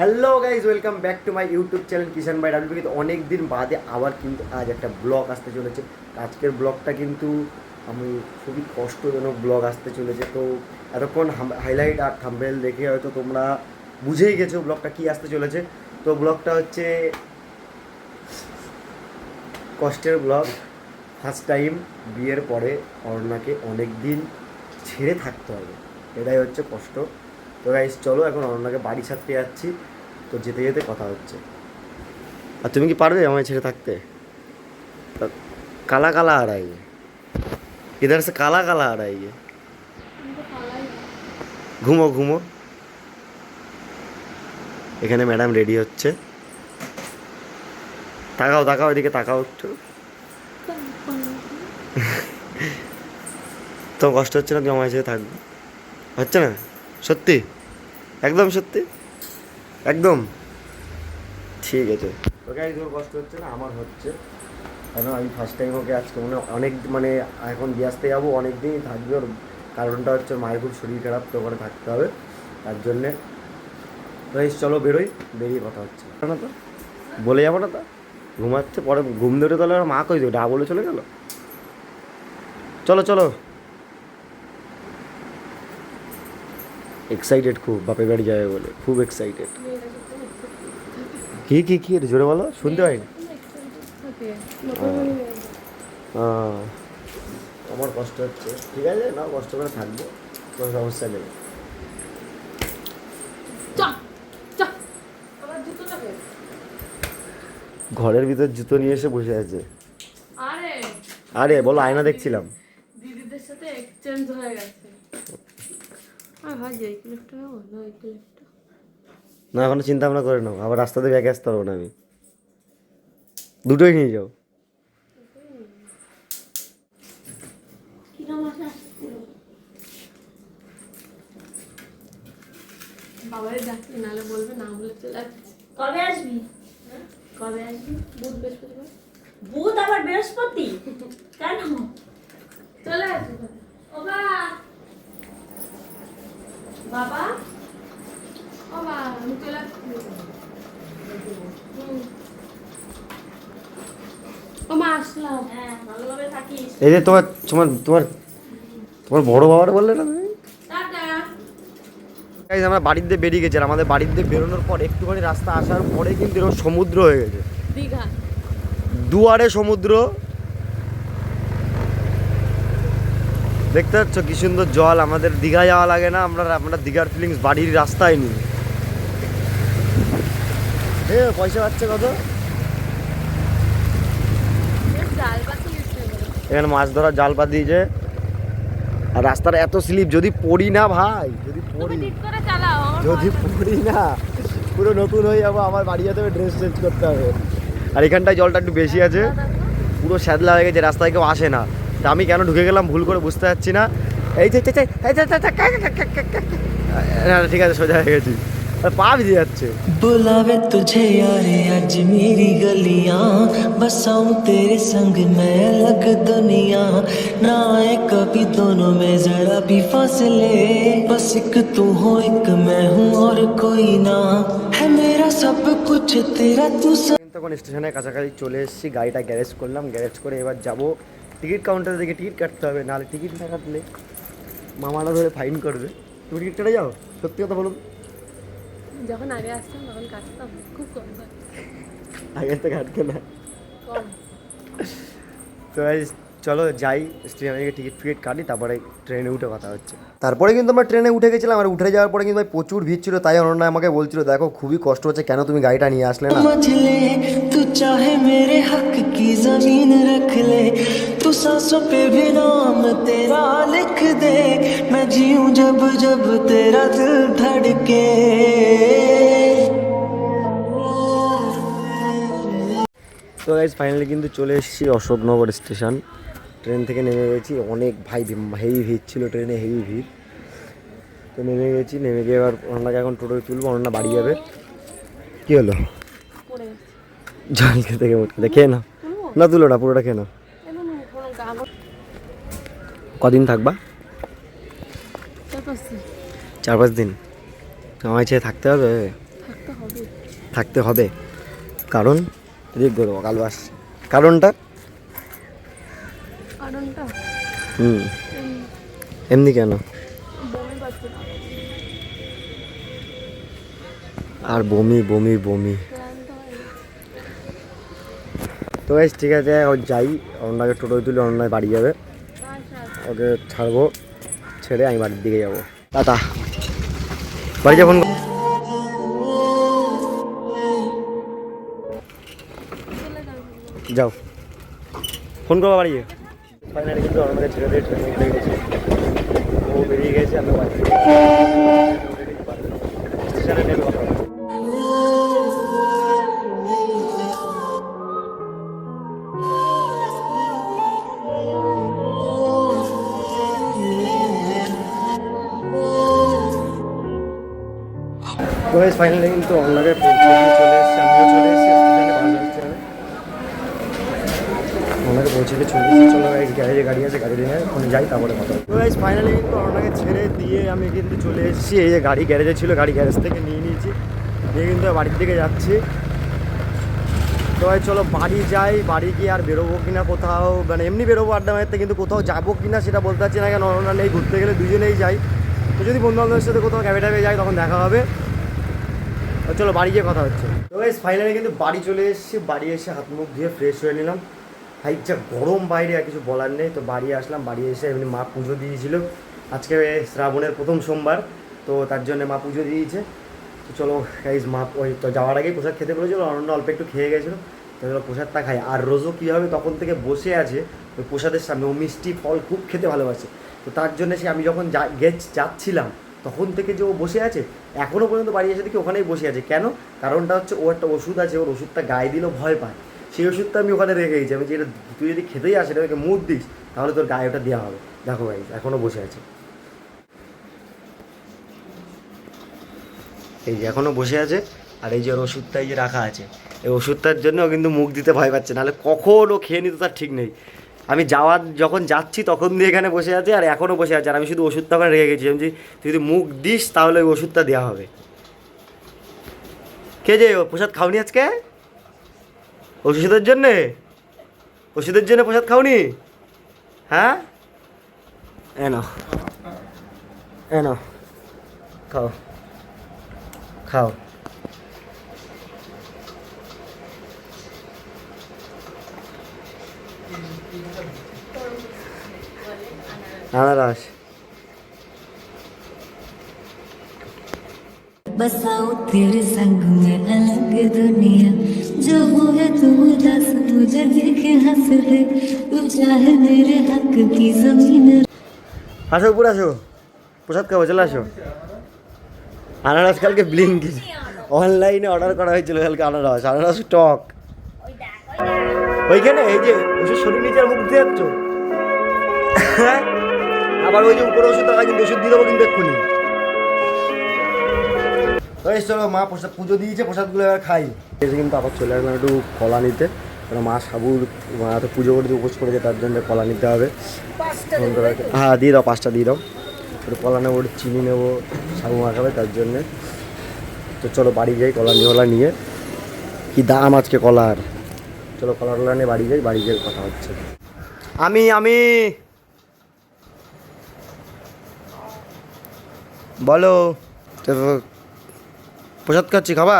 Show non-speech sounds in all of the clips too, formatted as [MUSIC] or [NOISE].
Hello guys welcome back to my YouTube channel Kishan ভাই W কিন্তু অনেক দিন বাদে আবার কিন্তু আজ একটা ব্লগ আসতে চলেছে। আজকের ব্লগটা কিন্তু আমি খুবই কষ্টজনক ব্লগ আসতে চলেছে। তো এতক্ষণ হাইলাইট আর থাম্বেল দেখে হয়তো তোমরা বুঝেই গেছো ব্লগটা কী আসতে চলেছে। তো ব্লগটা হচ্ছে কষ্টের ব্লগ ফার্স্ট টাইম বিয়ের পরে অরুণাকে অনেক দিন ছেড়ে থাকতে হবে। এটাই হচ্ছে কষ্ট। তো গাইস চলো এখন অরুণাকে বাড়ি ছাড়তে যাচ্ছি তো যেতে যেতে কথা হচ্ছে আর তুমি কি পারবে আমায় ছেড়ে থাকতে তা- কালা কালা आ रहा है ये इधर से काला काला आ रहा है ये ঘুমো ঘুমো এখানে ম্যাডাম রেডি হচ্ছে তাকাও তাকাও এদিকে তাকাও একটু [LAUGHS] তো কষ্ট হচ্ছে না তুমি আমার সাথে থাকবে হচ্ছে না সত্যি? একদম সত্যি? একদম? ঠিক আছে। ওকে তোর কষ্ট হচ্ছে না? আমার হচ্ছে। কেন? আমি ফার্স্ট টাইম ওকে আজকে মনে অনেক মানে এখন দিয়ে আসতে যাব অনেক দিনই থাকবে ওর। কারণটা হচ্ছে মায়ের খুব শরীর খারাপ তো ওখানে থাকতে হবে। তার জন্যে। তো চলো বেরোই। বেরিয়ে কথা হচ্ছে। না তো? বলে যাব না তো? ঘুমাচ্ছে পরে ঘুম ধরে তাহলে মা কই দেবে? ডা বলে চলে গেল? চলো চলো। এক্সাইটেড খুব বাপের বাড়ি যাবে বলে খুব এক্সাইটেড কি কি কি এটা জোরে বলো? শুনতে পাইনি। আমার কষ্ট হচ্ছে। ঠিক আছে না কষ্ট করে থাকব কোনো সমস্যা নেই। ঘরের ভিতর জুতো নিয়ে এসে বসে আছে। আরে। আরে বলো আয়না দেখছিলাম। দিদিদের সাথে এক্সচেঞ্জ হয়ে গেছে আর ভাই এই ক্লিপটা নেব না এখনও চিন্তা ভাবনা করে নাও আবার রাস্তাতে ব্যাগে আসতে পারব না আমি। দুটোই নিয়ে যাও। বাবারে ডাকতে নালে বলবে না বলে চলে কবে আসবি? কবে আসবি? বুধ বৃহস্পতিবার। বুধ আবার বৃহস্পতি? কেন? চলে আসবি ও বা বাবা? আমি চলে হ্যাঁ এই যে তোমার তোমার তোমার তোমার বড় বাবার বললে না তুমি? আমরা বাড়িতে বেরিয়ে গেছি আর আমাদের বাড়িতে বেরোনোর পর একটুখানি রাস্তা আসার পরে কিন্তু এরকম সমুদ্র হয়ে গেছে। দীঘা। দুয়ারে সমুদ্র দেখতে পাচ্ছ কি সুন্দর জল, আমাদের দীঘা যাওয়া লাগে না, আমরা আমরা দীঘার ফিলিংস বাড়ির রাস্তায় এ, পয়সা পাচ্ছে কত? এখানে মাছ ধরার জাল পা দিয়েছে। আর রাস্তার এত স্লিপ, যদি পড়ি না ভাই, যদি পড়ি যদি পড়ি না, পুরো নতুন হয়ে যাব, আমার বাড়ি যেতে হবে ড্রেস চেঞ্জ করতে হবে। আর এখানটায় জলটা একটু বেশি আছে। পুরো স্যাদলা হয়ে গেছে, রাস্তায় কেউ আসে না। তা আমি কেন ঢুকে গেলাম ভুল করে বুঝতে পারছি না। এই যে না ঠিক আছে সোজা হয়ে গেছি। পা ভিজে যাচ্ছে। বুলাবে তুঝে আরে আজ মেরি গলিয়া বসাও তেরে সঙ্গ মে লগ দুনিয়া না আয়ে কবি দোনো মে জড়া ভি ফাসলে বস এক তু হো এক মে হু আর কোই না হ্যাঁ মেরা সব কুছ তেরা তু তখন স্টেশনের কাছাকাছি চলে এসেছি গাড়িটা গ্যারেজ করলাম। গ্যারেজ করে এবার যাব টিকিট কাউন্টার থেকে টিকিট কাটতে হবে নাহলে টিকিট না কাটলে মামারা ধরে ফাইন করবে। তুমি টিকিট কেটে যাও সত্যি কথা বলুন। যখন আগে আসতাম তখন কাটতাম খুব কম আগে তো থেকে না। তো চলো যাই স্টেশন থেকে টিকিট ফিকিট কাটি তারপরে ট্রেনে উঠে কথা হচ্ছে তারপরে কিন্তু আমরা ট্রেনে উঠে গেছিলাম আর উঠে যাওয়ার পরে কিন্তু ভাই প্রচুর ভিড় ছিল তাই অনন্যা আমাকে বলছিল দেখো খুবই কষ্ট হচ্ছে কেন তুমি গাড়িটা নিয়ে আসলে না मझले तू चाहे मेरे हक की जमीन रख ले तू सांसों पे भी नाम तेरा लिख दे मैं जीऊं जब जब तेरा दिल धड़के তো গাইজ ফাইনালি কিন্তু চলে এসেছি অশোকনগর স্টেশন ট্রেন থেকে নেমে গেছি। অনেক ভাই হেভি ভিড় ছিল ট্রেনে হেভি ভিড়। তো নেমে গেছি নেমে গিয়ে এবার অনন্যাকে এখন টোটোয় তুলবো অনন্যা বাড়ি যাবে। কী হলো? জল খেতে থেকে মুটকে খেয়ে নাও। না তুলো না পুরোটা খেয়ে নাও। কদিন থাকবা? চার পাঁচ দিন? আমায় ছেড়ে থাকতে হবে? থাকতে হবে। থাকতে হবে। কারণ কাল বাস কারণটা? কারণটা? হুম। এমনি কেন? আর বমি বমি বমি। তো বেশ ঠিক আছে ও যাই অন্যকে টোটোয় তুলে অন্যায় বাড়ি যাবে। আচ্ছা আচ্ছা। ওকে ছাড়বো ছেড়ে আমি বাড়ির দিকে যাব। টাটা। বাড়ি যা ফোন যাও। ফোন করব বাড়ি ফাইনালি কিন্তু আমাকে ছেড়ে দিয়ে ট্রেনে উঠে গেছে। ও বেরিয়ে গেছে আমি স্টেশনে নেমে কথা ফাইনালি কিন্তু অন্যকে ওনাকে পৌঁছে চলে গ্যারেজে গাড়ি আছে, গাড়ি নিয়ে ওখানে যাই, তারপরে কথা গাইজ ফাইনালি কিন্তু ওনাকে ছেড়ে দিয়ে আমি কিন্তু চলে এসেছি। এই যে গাড়ি গ্যারেজে ছিল, গাড়ি গ্যারেজ থেকে নিয়ে নিয়েছি। নিয়ে কিন্তু বাড়ির দিকে যাচ্ছি। তো ভাই, চলো বাড়ি যাই, বাড়ি গিয়ে আর বেরোবো কিনা কোথাও মানে এমনি বেরোবো আড্ডা মারতে, কিন্তু কোথাও যাব কিনা সেটা বলতে পারছি না কেন অনন্যা নেই, ঘুরতে গেলে দুজনেই যাই। তো যদি বন্ধু বান্ধবের সাথে কোথাও ক্যাবে ট্যাবে যাই, তখন দেখা হবে। চলো বাড়ি গিয়ে কথা হচ্ছে। তো ফাইনালি কিন্তু বাড়ি চলে এসেছি, বাড়ি এসে হাত মুখ ধুয়ে ফ্রেশ হয়ে নিলাম। ভাই যা গরম বাইরে আর কিছু বলার নেই। তো বাড়ি আসলাম, বাড়ি এসে এমনি মা পুজো দিয়েছিল। আজকে শ্রাবণের প্রথম সোমবার, তো তার জন্য মা পুজো দিয়েছে। তো চলো গাইজ মা ওই তো যাওয়ার আগেই প্রসাদ খেতে বলেছিল অন্য অল্প একটু খেয়ে গেছিল। তো চলো প্রসাদটা খাই। আর রোজও কী হবে, তখন থেকে বসে আছে ওই প্রসাদের সামনে। ও মিষ্টি ফল খুব খেতে ভালোবাসে। তো তার জন্য সে আমি যখন যা, গেছ, যাচ্ছিলাম, তখন থেকে যে ও বসে আছে এখনও পর্যন্ত বাড়ি এসে দেখি ওখানেই বসে আছে। কেন? কারণটা হচ্ছে ও একটা ওষুধ আছে, ওর ওষুধটা গায়ে দিলেও ভয় পায়। সেই ওষুধটা আমি ওখানে রেখে গেছি আমি যে এটা তুই যদি খেতেই আসে এটাকে মুখ দিস, তাহলে তোর গায়ে ওটা দেওয়া হবে। দেখো ভাই এখনও বসে আছে। এই যে এখনও বসে আছে, আর এই যে ওর ওষুধটা এই যে রাখা আছে, এই ওষুধটার জন্য কিন্তু মুখ দিতে ভয় পাচ্ছে, নাহলে কখন ও খেয়ে নিতে তার ঠিক নেই। আমি যাওয়ার যখন যাচ্ছি, তখন দিয়ে এখানে বসে আছে, আর এখনও বসে আছে, আর আমি শুধু ওষুধটা ওখানে রেখে গেছি। আমি তুই যদি মুখ দিস, তাহলে ওই ওষুধটা দেওয়া হবে। কে যে প্রসাদ খাওনি আজকে? ওষুধের জন্যে ওষুধের জন্য প্রসাদ খাওনি হ্যাঁ এনো এনো খাও খাও আনারস बसाओ तेरे संग में अलग दुनिया जो वो है तू उदास तुझे देखे हंस दे तू चाहे मेरे हक की जमीन আসো উপরে আসো প্রসাদ খাবো চলে আসো আনারস কালকে ব্লিঙ্কি অনলাইনে অর্ডার করা হয়েছিল কালকে আনারস আনারস স্টক ওইখানে এই যে ওষুধ শরীর নিচে মুখ দিয়ে যাচ্ছ হ্যাঁ? আবার ওই যে উপরে ওষুধ টাকা কিন্তু ওষুধ দিয়ে দেবো কিন্তু এক্ষুনি ওই চলো মা প্রসাদ পুজো দিয়েছে প্রসাদগুলো এবার খাই। এসে কিন্তু আবার চলে আসলাম একটু কলা নিতে। কারণ মা সাবুর মা তো পুজো করে উপোস করেছে তার জন্য কলা নিতে হবে। হ্যাঁ দিয়ে দাও পাঁচটা দিয়ে দাও। একটু কলা নেব একটু চিনি নেব সাবু মাখাবে তার জন্যে। তো চলো বাড়ি যাই কলা নিওলা নিয়ে। কি দাম আজকে কলার? চলো কলা টলা নিয়ে বাড়ি যাই বাড়ি গিয়ে কথা হচ্ছে। আমি আমি। বলো। তো প্রসাদ খাচ্ছি খাবা?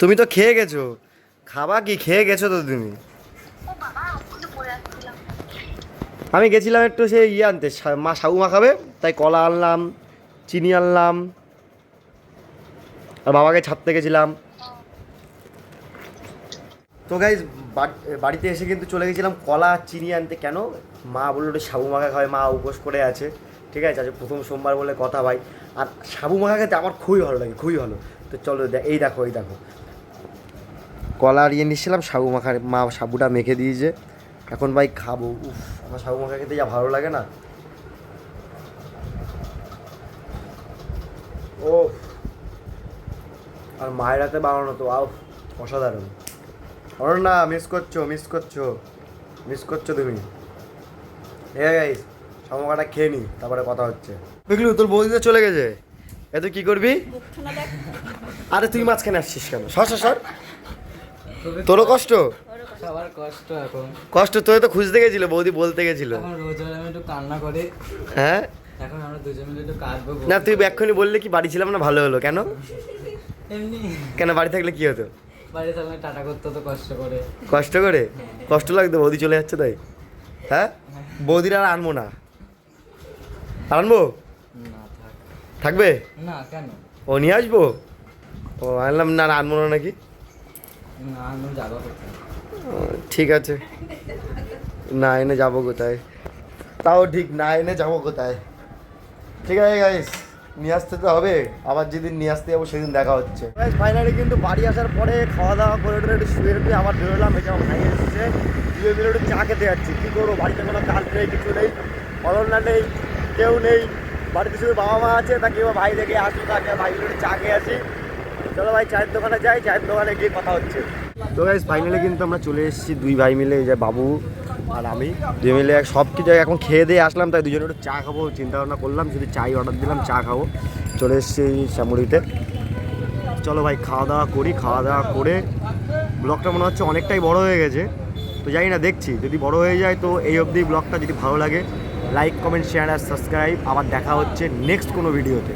তুমি তো খেয়ে গেছো। খাবা কি? খেয়ে গেছো তো তুমি। আমি গেছিলাম একটু সেই ইয়ে আনতে মা সাবু মাখাবে তাই কলা আনলাম চিনি আনলাম আর বাবাকে ছাড়তে গেছিলাম। তো গাইজ বাড়িতে এসে কিন্তু চলে গেছিলাম কলা চিনি আনতে। কেন? মা বলল সাবু মাখা খাবে মা উপোস করে আছে। ঠিক আছে আজ প্রথম সোমবার বলে কথা ভাই। আর সাবু মাখা খেতে আমার খুবই ভালো লাগে, খুবই ভালো। তো চলো এই দেখো এই দেখো। কলা আর ইয়ে নিচ্ছিলাম, সাবু মাখার মা সাবুটা মেখে দিয়েছে। এখন ভাই খাব, উফ, আমার সাবু মাখা খেতে যা ভালো লাগে না। ও আর মায়ের হাতে বানানো তো আও অসাধারণ। অরণ্যা মিস করছ মিস করছ মিস করছ তুমি। হ্যাঁ গাইস সমকাটা খেয়ে নি তারপরে কথা হচ্ছে। বুঝলি তোর বৌদিতে চলে গেছে? এ তুই কি করবি? আরে তুই মাঝখানে আসছিস কেন? সর সর সর। তোরও কষ্ট? সবার কষ্ট এখন। কষ্ট তোর তো খুঁজতে গেছিল বৌদি বলতে গেছিল। রোজ আমি একটু কান্না করে। হ্যাঁ? এখন আমরা দুজন মিলে একটু কাঁদবো না তুই এক্ষুনি বললে কি বাড়ি ছিলাম না ভালো হলো কেন? এমনি। কেন বাড়ি থাকলে কি হতো? বাড়ি থাকলে টাটা করতে তো কষ্ট করে। কষ্ট করে? কষ্ট লাগতো বৌদি চলে যাচ্ছে তাই? হ্যাঁ? বৌদির আর আনব না। আনব? থাকবে? না কেন? ও নিয়ে আসব? ও আনলাম না আনব না নাকি? ঠিক আছে। না এনে যাব কোথায়? তাও ঠিক না এনে যাব কোথায়? ঠিক আছে গাইস নিয়ে আসতে তো হবে। আবার যেদিন নিয়ে আসতে যাব সেদিন দেখা হচ্ছে। ফাইনালি কিন্তু বাড়ি আসার পরে খাওয়া দাওয়া করে টোরে একটু শুয়ে উঠে আবার বেরোলাম এই আমার ভাই এসেছে। দুয়ে মিলে একটু চা খেতে যাচ্ছি। কী করব? বাড়িতে কোনো কাজ নেই কিছু নেই। অরণ্যা নেই। কেউ নেই। বাড়িতে শুধু বাবা মা আছে তাকে এবার ভাই দেখে আসি তাকে ভাই চা খেয়ে আসি। চলো ভাই, চায়ের দোকানে যাই, চায়ের দোকানে গিয়ে কথা হচ্ছে। তো গাইজ ফাইনালি কিন্তু আমরা চলে এসেছি, দুই ভাই মিলে যে বাবু আর আমি। দুই মিলে সব কিছু, এখন খেয়ে দিয়ে আসলাম, তাই দুজনে একটু চা খাব চিন্তা ভাবনা করলাম, শুধু চাই অর্ডার দিলাম, চা খাব। চলে এসেছি শ্যামুড়িতে চলো ভাই, খাওয়া দাওয়া করি, খাওয়া দাওয়া করে। ব্লগটা মনে হচ্ছে অনেকটাই বড় হয়ে গেছে। তো জানি না, দেখছি, যদি বড় হয়ে যায়, তো এই অবধি ব্লগটা যদি ভালো লাগে লাইক কমেন্ট শেয়ার আর সাবস্ক্রাইব আবার দেখা হচ্ছে নেক্সট কোনো ভিডিওতে